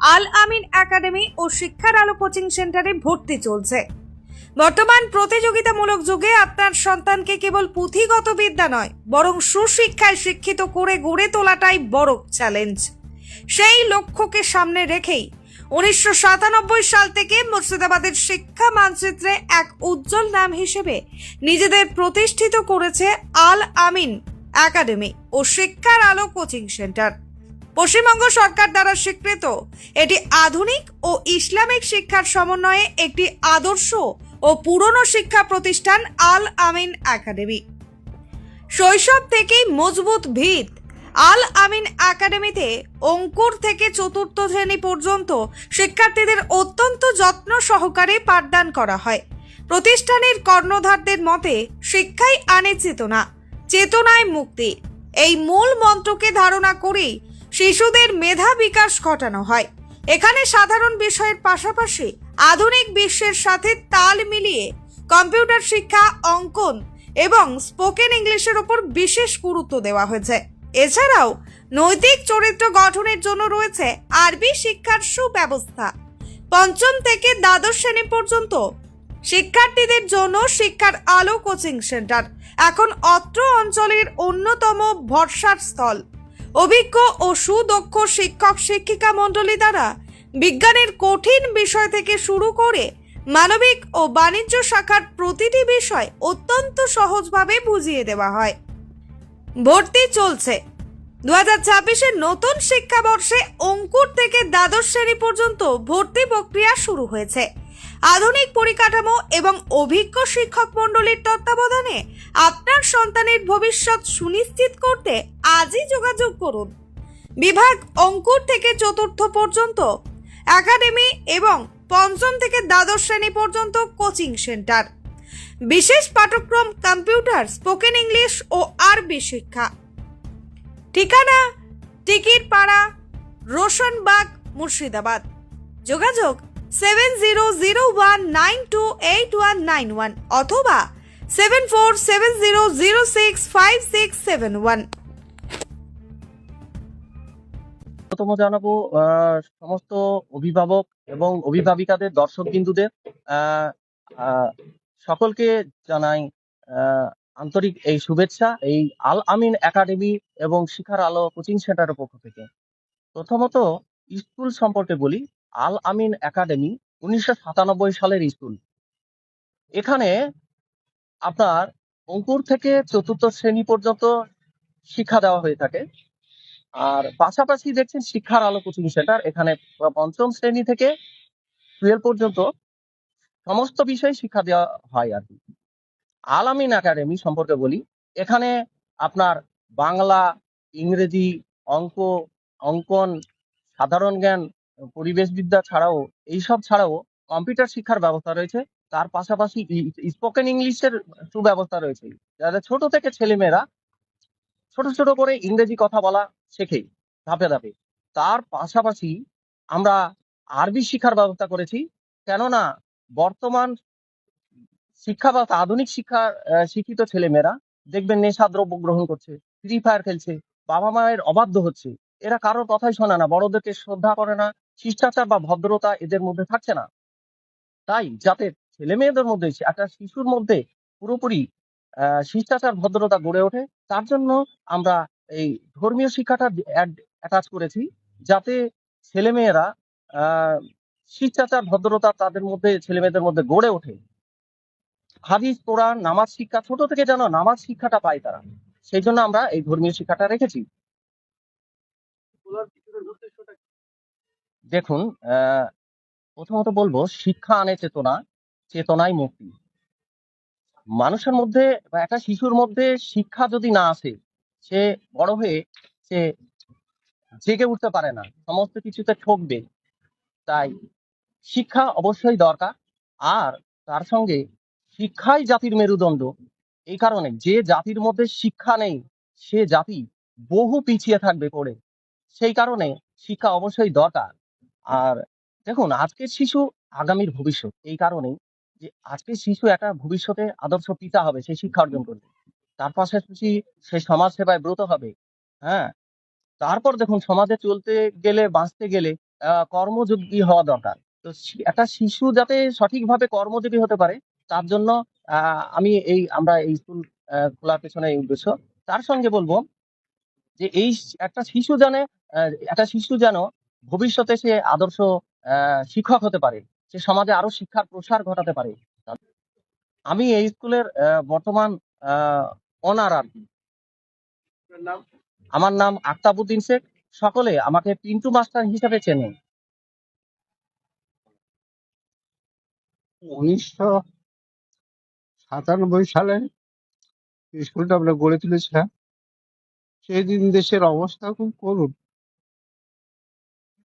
আল আমিন academy ও শিক্ষার আলো coaching সেন্টারে ভর্তি চলছে। বর্তমান প্রতিযোগিতামূলক যুগে আপনার সন্তানকে কেবল পুঁথিগত বিদ্যা নয়, বরং সুশিক্ষায় শিক্ষিত করে গড়ে তোলাটাই বড় চ্যালেঞ্জ সেই লক্ষ্যকে সামনে রেখেই উনিশশো সাতানব্বই সাল থেকে মুর্শিদাবাদের শিক্ষা মানচিত্রে এক উজ্জ্বল নাম হিসেবে নিজেদের প্রতিষ্ঠিত করেছে আল আমিন একাডেমি ও শিক্ষার আলো কোচিং সেন্টার। পশ্চিমবঙ্গ সরকার দ্বারা স্বীকৃত। এটি আধুনিক ও ইসলামিক শিক্ষার সমন্বয়ে একটি আদর্শ ও পুরনো শিক্ষা প্রতিষ্ঠান আল আমিন একাডেমি। শৈশব থেকেই মজবুত ভিত। আল আমিন একাডেমিতে অঙ্কুর থেকে চতুর্থ শ্রেণি পর্যন্ত শিক্ষার্থীদের অত্যন্ত যত্ন সহকারে পাঠদান করা হয়। প্রতিষ্ঠানের কর্ণধারদের মতে, শিক্ষাই আনে চেতনা চেতনায় মুক্তি। এই মূল মন্ত্রকে ধারণা করেই শিশুদের মেধা বিকাশ ঘটানো হয়। এখানে সাধারণ বিষয়ের পাশাপাশি আধুনিক বিশ্বের সাথে তাল মিলিয়ে কম্পিউটার শিক্ষা, অঙ্কন এবং স্পোকেন ইংলিশের উপর বিশেষ গুরুত্ব দেওয়া হয়েছে। এছাড়াও নৈতিক চরিত্র গঠনের জন্য রয়েছে আরবি শিক্ষার সুব্যবস্থা। পঞ্চম থেকে দ্বাদশ শ্রেণি পর্যন্ত শিক্ষার্থীদের জন্য শিক্ষার আলো কোচিং সেন্টার। এখন অত্র অঞ্চলের অন্যতম ভরসার স্থল। অভিজ্ঞ ও সুদক্ষ শিক্ষক শিক্ষিকা মণ্ডলী দ্বারা বিজ্ঞানের কঠিন বিষয় থেকে শুরু করে মানবিক ও বাণিজ্য শাখার প্রতিটি বিষয় অত্যন্ত সহজভাবে বুঝিয়ে দেওয়া হয়। ভর্তি চলছে। দু হাজার ছাব্বিশের নতুন শিক্ষাবর্ষে অঙ্কুর থেকে দ্বাদশ শ্রেণি পর্যন্ত ভর্তি প্রক্রিয়া শুরু হয়েছে। আধুনিক পরিকাঠামো এবং অভিজ্ঞ শিক্ষক মণ্ডলীর তত্ত্বাবধানে আপনার সন্তানের ভবিষ্যৎ সুনিশ্চিত করতে আজই যোগাযোগ করুন। বিভাগ অঙ্কুর থেকে চতুর্থ পর্যন্ত, একাডেমি এবং পঞ্চম থেকে দ্বাদশ শ্রেণি পর্যন্ত কোচিং সেন্টার। বিশেষ পাঠ্যক্রম কম্পিউটার, স্পোকেন ইংলিশ ও আরবি শিক্ষা। ঠিকানা টিকিট পাড়া রোশনবাগ, মুর্শিদাবাদ। যোগাযোগ seven zero zero one nine two eight one nine one অথবা seven four seven zero zero six five six seven one জানাব সমস্ত অভিভাবক এবং অভিভাবিকাদের, দর্শক বিন্দুদের সকলকে জানাই আন্তরিক এই শুভেচ্ছা, এই আল আমিন একাডেমি এবং শিখার আলো কোচিং সেন্টারের পক্ষ থেকে। প্রথমত, স্কুল সম্পর্কে বলি। আল আমিন একাডেমি উনিশশো সাতানব্বই সালের স্কুল। এখানে আপনার অঙ্কুর থেকে চতুর্থ শ্রেণি পর্যন্ত শিক্ষা দেওয়া হয়ে থাকে। আর পাশাপাশি দেখছেন শিক্ষার আলো কোচিং সেন্টার, এখানে পঞ্চম শ্রেণি থেকে টুয়েলভ পর্যন্ত সমস্ত বিষয়ে শিক্ষা দেওয়া হয় আর কি। আলামিন একাডেমি সম্পর্কে বলি, এখানে আপনার বাংলা, ইংরেজি, অঙ্ক, অঙ্কন, সাধারণ জ্ঞান পরিবেশ বিদ্যা ছাড়াও, এইসব ছাড়াও কম্পিউটার শিক্ষার ব্যবস্থা রয়েছে। তার পাশাপাশি স্পোকেন ইংলিশের সুব্যবস্থা রয়েছে। যাদের ছোট থেকে ছেলেমেয়েরা ছোট ছোট করে ইংরেজি কথা বলা শেখে, ধাপে ধাপে। তার পাশাপাশি আমরা আরবি শিক্ষার ব্যবস্থা করেছি। কেননা বর্তমান শিক্ষা ব্যবস্থা আধুনিক শিক্ষা শিক্ষিত ছেলেমেয়েরা দেখবেন নেশা দ্রব্য গ্রহণ করছে ফ্রি ফায়ার খেলছে বাবা মায়ের অবাধ্য হচ্ছে। এরা কারোর কথাই শোনে না, বড়দেরকে শ্রদ্ধা করে না, শিষ্টাচার বা ভদ্রতা এদের মধ্যে থাকছে না। তাই যাতে ছেলে মেয়েদের মধ্যে, একটা শিশুর মধ্যে পুরোপুরি শিষ্টাচার, ভদ্রতা গড়ে ওঠে, তার জন্য আমরা এই ধর্মীয় শিক্ষাটা অ্যাটাচ করেছি, যাতে ছেলেমেয়েরা শিষ্টাচার, ভদ্রতা তাদের মধ্যে ছেলে মেয়েদের মধ্যে গড়ে ওঠে। হাদিস, কোরআন, নামাজ শিক্ষা, ছোট থেকে যেন নামাজ শিক্ষাটা পায় তারা, সেই জন্য আমরা এই ধর্মীয় শিক্ষাটা রেখেছি। দেখুন প্রথমত বলব, শিক্ষা আনে চেতনা চেতনায় মুক্তি। মানুষের মধ্যে বা একটা শিশুর মধ্যে শিক্ষা যদি না আসে, সে বড় হয়ে সে জেগে উঠতে পারে না, সমস্ত কিছুতে ঠকবে। তাই শিক্ষা অবশ্যই দরকার, আর তার সঙ্গে শিক্ষাই জাতির মেরুদণ্ড। এই কারণে যে জাতির মধ্যে শিক্ষা নেই, সে জাতি বহু পিছিয়ে থাকবে পড়ে। সেই কারণে শিক্ষা অবশ্যই দরকার। আর দেখুন, আজকের শিশু আগামীর ভবিষ্যৎ, এই কারণেই যে আজকের শিশু একটা ভবিষ্যতে আদর্শ পিতা হবে, সে শিক্ষা অর্জন করবে। তার পাশাপাশি সে সমাজ সেবায় ব্রত হবে হ্যাঁ? তারপর দেখুন, সমাজে চলতে গেলে, বাঁচতে গেলে কর্মযোগী হওয়া দরকার। তো একটা শিশু যাতে সঠিকভাবে কর্মযোগী হতে পারে, তার জন্য আমি এই, আমরা এই স্কুল খোলার পেছনে এই উদ্দেশ্য। তার সঙ্গে বলব যে এই একটা শিশু জানে একটা শিশু যেন ভবিষ্যতে সে আদর্শ শিক্ষক হতে পারে, সে সমাজে আরও শিক্ষার প্রসার ঘটাতে পারে। আমি এই স্কুলের বর্তমান অনার আর কি। আমার নাম আক্তাবুদ্দিন শেখ। সকলে আমাকে পিন্টু মাস্টার হিসেবে চেনে। উনিশশো সাতানব্বই সালে স্কুলটা আমরা গড়ে তুলেছিলাম। সেই দিন দেশের অবস্থা খুব করুণ।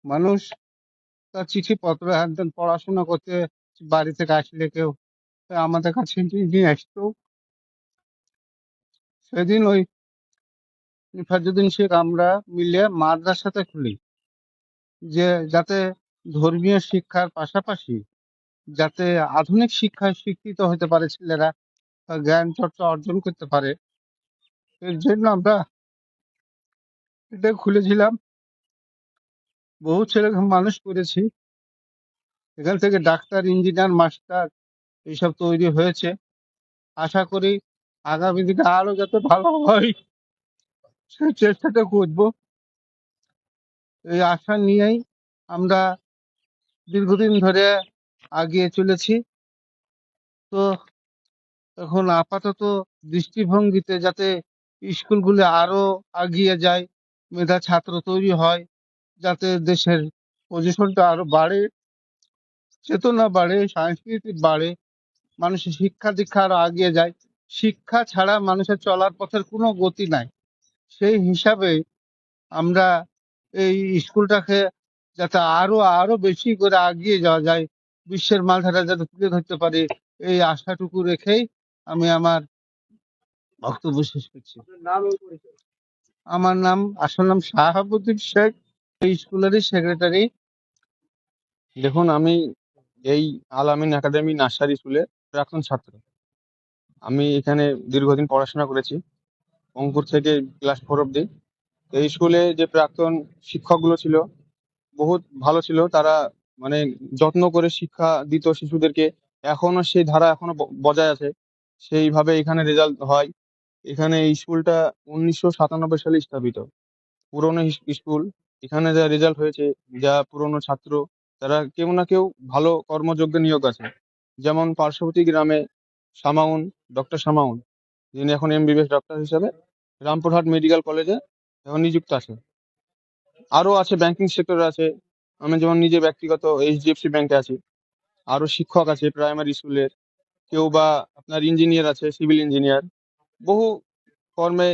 মানুষ তার চিঠিপত্র একদম পড়াশোনা করতে বাড়ি থেকে আসলে কেউ আমাদের কাছে নিয়ে আসতো। সেদিন ওই নিফাজুদ্দিন শেখ আমরা মিলে মাদ্রাসাতে খুলি, যে যাতে ধর্মীয় শিক্ষার পাশাপাশি যাতে আধুনিক শিক্ষায় শিক্ষিত হতে পারে ছেলেরা জ্ঞান চর্চা অর্জন করতে পারে। এর জন্য আমরা এটা খুলেছিলাম। বহু ছেলে মানুষ করেছি। এখান থেকে ডাক্তার, ইঞ্জিনিয়ার, মাস্টার এইসব তৈরি হয়েছে। আশা করি আগামী দিনে আরও যাতে ভালো হয় সেই চেষ্টাটা করব। এই আশা নিয়েই আমরা দীর্ঘদিন ধরে আগিয়ে চলেছি। তো এখন আপাতত দৃষ্টিভঙ্গিতে যাতে স্কুলগুলো আরও আগিয়ে যায়, মেধা ছাত্র তৈরি হয় যাতে দেশের পজিশনটা আরও বাড়ে চেতনা বাড়ে সংস্কৃতি বাড়ে মানুষের শিক্ষা দীক্ষা আরও আগিয়ে যায়। শিক্ষা ছাড়া মানুষের চলার পথের কোনো গতি নাই। সেই হিসাবে আমরা এই স্কুলটাকে যাতে আরও আরও বেশি করে আগিয়ে যাওয়া যায় বিশ্বের মাঝারে যাতে তুলে ধরতে পারি এই আশাটুকু রেখেই আমি আমার বক্তব্য শেষ করছি। আমার নাম আসল নাম শাহাবুদ্দিন শেখ। স্কুলেরই সেক্রেটারি দেখুন, আমি এই আলামিন একাডেমি নার্সারি স্কুলে প্রাক্তন ছাত্র। আমি এখানে দীর্ঘদিন পড়াশোনা করেছি, অঙ্কুর থেকে ক্লাস ফোর অব্দি এই স্কুলে যে প্রাক্তন শিক্ষকগুলো ছিল, বহুত ভালো ছিল। তারা মানে যত্ন করে শিক্ষা দিত শিশুদেরকে। এখনও সেই ধারা এখনও বজায় আছে। সেইভাবে এখানে রেজাল্ট হয়। এখানে এই স্কুলটা উনিশশো সাতানব্বই সালে স্থাপিত। পুরনো স্কুল। এখানে যা রেজাল্ট হয়েছে, যা পুরনো ছাত্র, তারা কেউ না কেউ ভালো কর্মযোগ্য নিয়োগ আছে। যেমন পার্শ্ববর্তী গ্রামে সামাউন ডক্টর সামাউন, যিনি এখন এমবিবিএস ডক্টর হিসাবে রামপুরহাট মেডিকেল কলেজে এখন নিযুক্ত আছে। আরও আছে ব্যাংকিং সেক্টর আছে। আমি যেমন নিজে ব্যক্তিগত এইচডিএফসি ব্যাংকে আছি। আরও শিক্ষক আছে প্রাইমারি স্কুলের কেউ বা আপনার ইঞ্জিনিয়ার আছে সিভিল ইঞ্জিনিয়ার বহু কর্মে,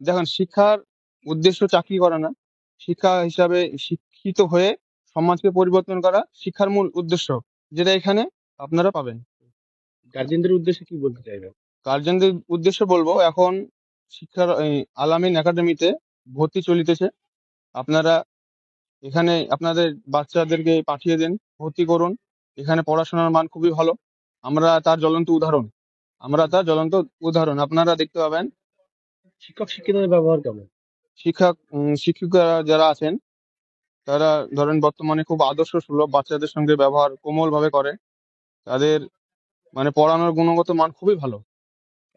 দেখেন শিক্ষার উদ্দেশ্য চাকরি করা না। শিক্ষা হিসাবে শিক্ষিত হয়ে সমাজকে পরিবর্তন করা শিক্ষার মূল উদ্দেশ্য যেটা এখানে আপনারা পাবেন। গার্জেনদের উদ্দেশ্যে কি বলতে চাইবেন? গার্জেনদের উদ্দেশ্য বলব এখন শিক্ষার আলামিন একাডেমিতে ভর্তি চলিতেছে। আপনারা এখানে আপনাদের বাচ্চাদেরকে পাঠিয়ে দেন ভর্তি করুন। এখানে পড়াশোনার মান খুবই ভালো। আমরা তার জ্বলন্ত উদাহরণ আমরা তার জ্বলন্ত উদাহরণ। আপনারা দেখতে পাবেন শিক্ষক শিক্ষিতদের ব্যবহার কেমন? শিক্ষক উম, শিক্ষিকারা যারা আছেন তারা ধরেন বর্তমানে খুব আদর্শ সুলভ বাচ্চাদের সঙ্গে ব্যবহার কোমল ভাবে করে। তাদের মানে পড়ানোর গুণগত মান খুবই ভালো।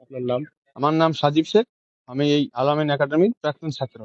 আপনার নাম? আমার নাম সাজিব শেখ। আমি এই আলামিন একাডেমির প্রাক্তন ছাত্র।